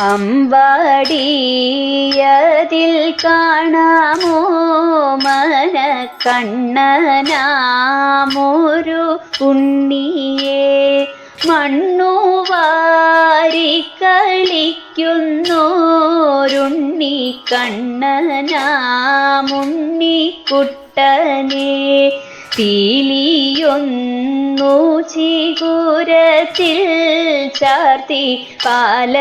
അമ്പാടിയതിൽ കാണാമോ? മന കണ്ണനാമൊരു ഉണ്ണിയെ മണ്ണു വാരി കളിക്കുന്നോരുണ്ണി കണ്ണനാമുണ്ണിക്കുട്ടനെ തീലിയൊന്നു ചിഗുരത്തിൽ ചാർത്തി പാലയ്ക്കാമാല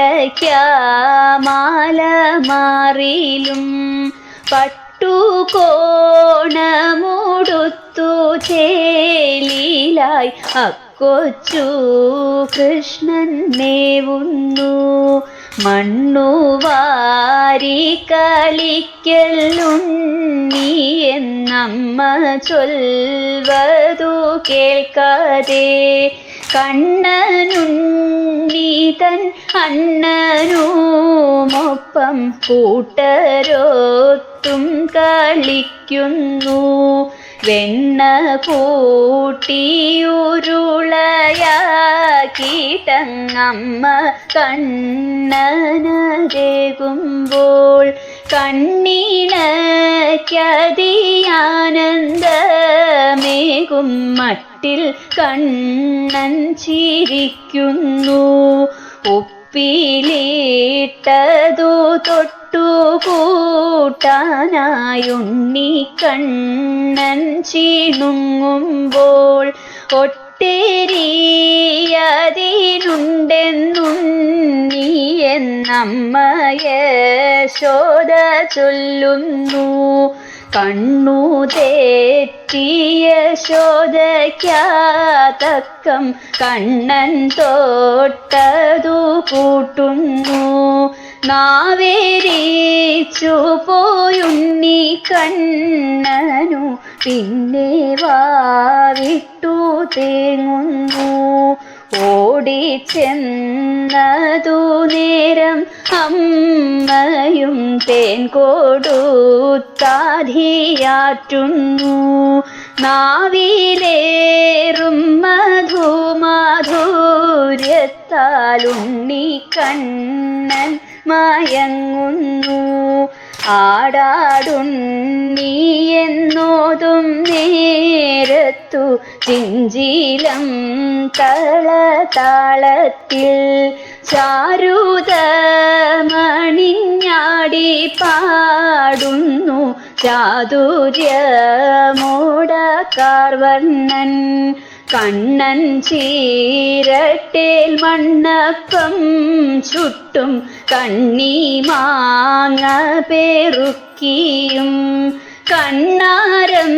മാറിലും പട്ടുകോണമുടുത്തു ചേലിലായി അക്കൊച്ചു. കൃഷ്ണൻ നേവുന്നു മണ്ണു വാരി കളിക്കലുണ്ണി എന്നമ്മ ചൊൽവതു കേൾക്കാതെ. കണ്ണനുണ്ണി തൻ അണ്ണനുമൊപ്പം കൂട്ടരോത്തും കളിക്കുന്നു. വെണ്ണ കൂട്ടിയുരുളയാക്കിട്ടങ്ങമ്മ കണ്ണനതേകുമ്പോൾ കണ്ണീണയ്ക്കതിയാനന്ദമേകും മട്ടിൽ കണ്ണൻ ചിരിക്കുന്നു. ഉപ്പിലിട്ടതു തൊട്ടു കൂട്ടാനായുണ്ണി കണ്ണൻ ചീണുങ്ങുമ്പോൾ ഒട്ടേരിയതിനുണ്ടെന്നുണ്ണി എന്നമ്മയെ ശോധ ചൊല്ലുന്നു. കണ്ണു തേറ്റിയ ശോധയ്ക്കാതക്കം കണ്ണൻ തോട്ടതു കൂട്ടുന്നു നാവേരിച്ചു പോയുണ്ണി കണ്ണനു പിന്നെ വാവിട്ടു തേങ്ങുന്നു. ഓടിച്ചെന്നതു നേരം അമ്മയും തേൻ കൊടുത്താധിയാറ്റുന്നു നാവിലേറും മധുമാധുര്യത്താലുണ്ണി കണ്ണൻ മയങ്ങുന്നു. ആടാടുണ്ണി എന്നോതും നേരത്തു ചിഞ്ചിലം തളതാളത്തിൽ ചാരുതമണിഞ്ഞാടി പാടുന്നു ചാതുര്യമോടക്കാർവർണൻ കണ്ണൻ ചീരട്ടേൽ മണ്ണപ്പം ചുട്ടും കണ്ണി മാങ്ങ പേറുക്കിയും കണ്ണാരം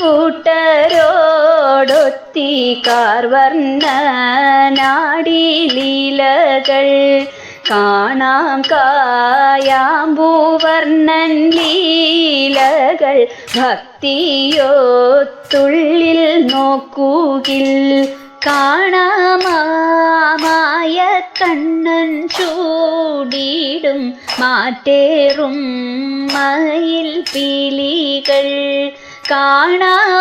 പൊത്തിക്കൂട്ടരോടൊത്തി കാർവർണനാടി ലീലകൾ. കാണാം കായാമ്പൂവർണൻ ലീലകൾ. ഭക്തിയോത്തുള്ളിൽ നോക്കുകിൽ. കാണാമായ കണ്ണൻ ചൂടിടും. മാറ്റേറും മയിൽ പീലികൾ. കാണാമായ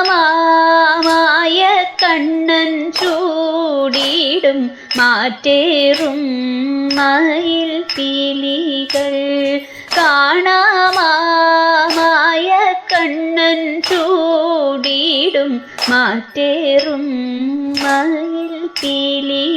കണ്ണൻ ചൂടിടും മാറ്റേറും മയിൽ പീലികൾ. കാണാമായ കണ്ണൻ ചൂടിടും മാറ്റേറും മയിൽ പീലികൾ